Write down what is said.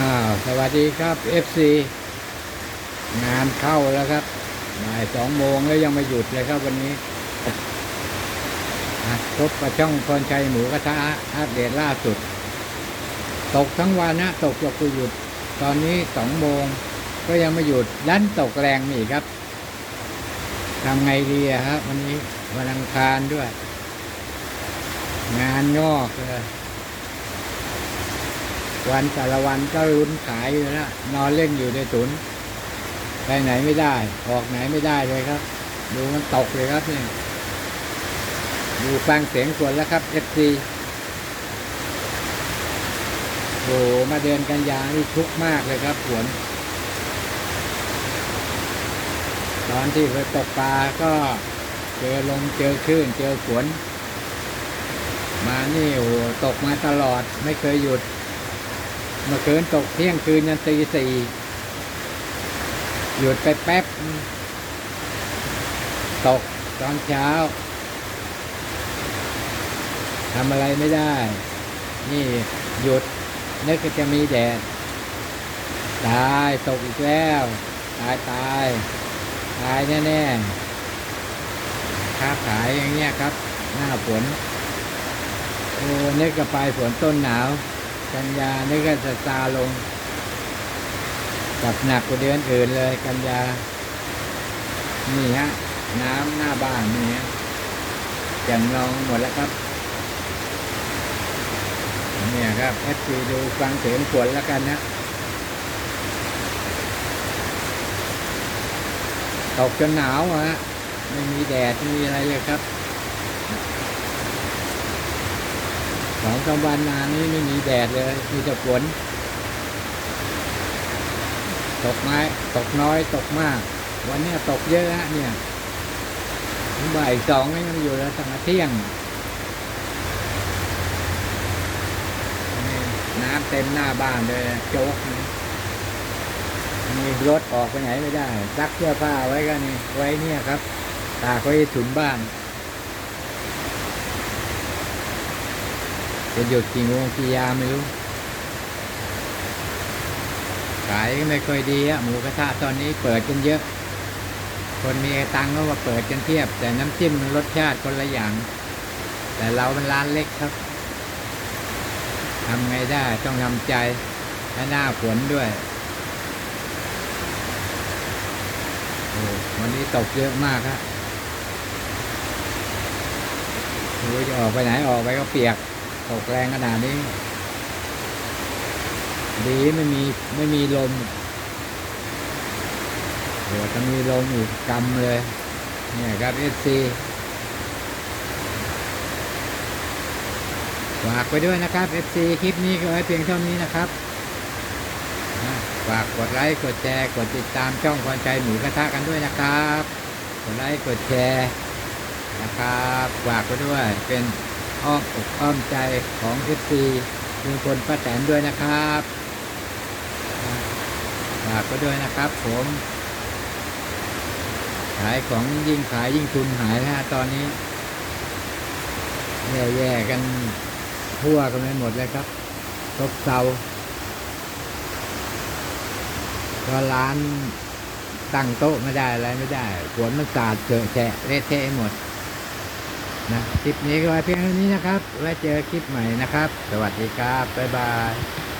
อ้าวสวัสดีครับ FC งานเข้าแล้วครับบ่ายสองโมงแล้วยังไม่หยุดเลยครับวันนี้อะพบกับช่องพรชัยหมูกระทะอัปเดตล่าสุด ตกทั้งวันนะตกจกูหยุด ตอนนี้สองโมงก็ยังไม่หยุดดันตกแรงนี่ครับทำไงดีครับวันนี้วันอังคารด้วย งานงอกเลย วันแต่ละวันก็รุนขายอยู่นะนอนเล่นอยู่ในตุนไปไหนไม่ได้ ออกไหนไม่ได้เลยครับ ดูมันตกเลยครับเนี่ยดูฟังเสียงฝนแล้วครับเอฟซีโอ้โหมาเดินกันยางนี่ทุกมากเลยครับฝนตอนที่ไปตกปลาก็เจอลมเจอคลื่นเจอฝนมานี่โอ้โหตกมาตลอดไม่เคยหยุด เมื่อคืนตกเที่ยงคืนยันตีสี่หยุดไปแป๊บ ตกตอนเช้าทำอะไรไม่ได้ นี่หยุดนึกจะมีแดด ตายตกอีกแล้ว ตายตาย ตายแน่ๆค้าขายอย่างเงี้ยครับ หน้าฝนโอ้นึกกับปฝนต้นหนาว กันยานี่ก็จะซาลงกับหนักกว่าเดือนอื่นเลย กันยา นี่ฮะ น้ำหน้าบ้านนี่ฮะจังนองหมดแล้วครับ เนี่ยครับเอฟซีดูฟังเสียงฝนแล้วกันนะตกจนหนาวฮะไม่มีแดดไม่มีอะไรเลยครับ สองสามวันมานี้ไม่มีแดดเลยมีแต่ฝนตกไม้ตกน้อยตกมาก วันนี้ตกเยอะฮะเนี่ยบ่ายสองยังอยู่แล้วตั้งแต่เที่ยงน้ำเต็มหน้าบ้านเลยโจ๊กมีรถออกไปไหนไม่ได้ซักเสื้อผ้าไว้ก็นี่ไว้เนี่ยครับ ตากไว้ถุนบ้าน จะหยุดกี่โมงกี่ยามไม่รู้ ขายไม่ค่อยดีอะหมูกระทะตอนนี้เปิดกันเยอะ คนมีตังค์ก็ว่าเปิดกันเทียบ แต่น้ำจิ้มมันรสชาติคนละอย่าง แต่เรามันร้านเล็กครับทำไงได้ต้องทำใจและหน้าฝนด้วยวันนี้ตกเยอะมากครับรู้จะออกไปไหนออกไปก็เปียก ตกแรงขนาดนี้ ดีไม่มีไม่มีลมโหถ้ามีลมอีกกำเลย เนี่ยครับเอซีฝากไปด้วยนะครับ FC คลิปนี้ก็ไว้เพียงเท่านี้นะครับ ฝากกดไลค์ กดแชร์ กดติดตามช่องพรใจหมูกระทะกันด้วยนะครับ กดไลค์ กดแชร์นะครับ ฝากไปด้วยเป็น อ้อมอกอ้อมใจของ FC มีคนป้าแตนด้วยนะครับฝากไปด้วยนะครับผมขายของยิ่งขายยิ่งทุนหายนะฮะตอนนี้แย่ๆกันทั่วกันไปหมดเลยครับซบเซาก็ร้านตั้งโต๊ะไม่ได้อะไรไม่ได้ฝนมันสาดเกอะแฉะเละเทะหมด นะคลิปนี้ก็ไว้เพียงเท่านี้นะครับ ไว้เจอคลิปใหม่นะครับ สวัสดีครับ บ๊ายบาย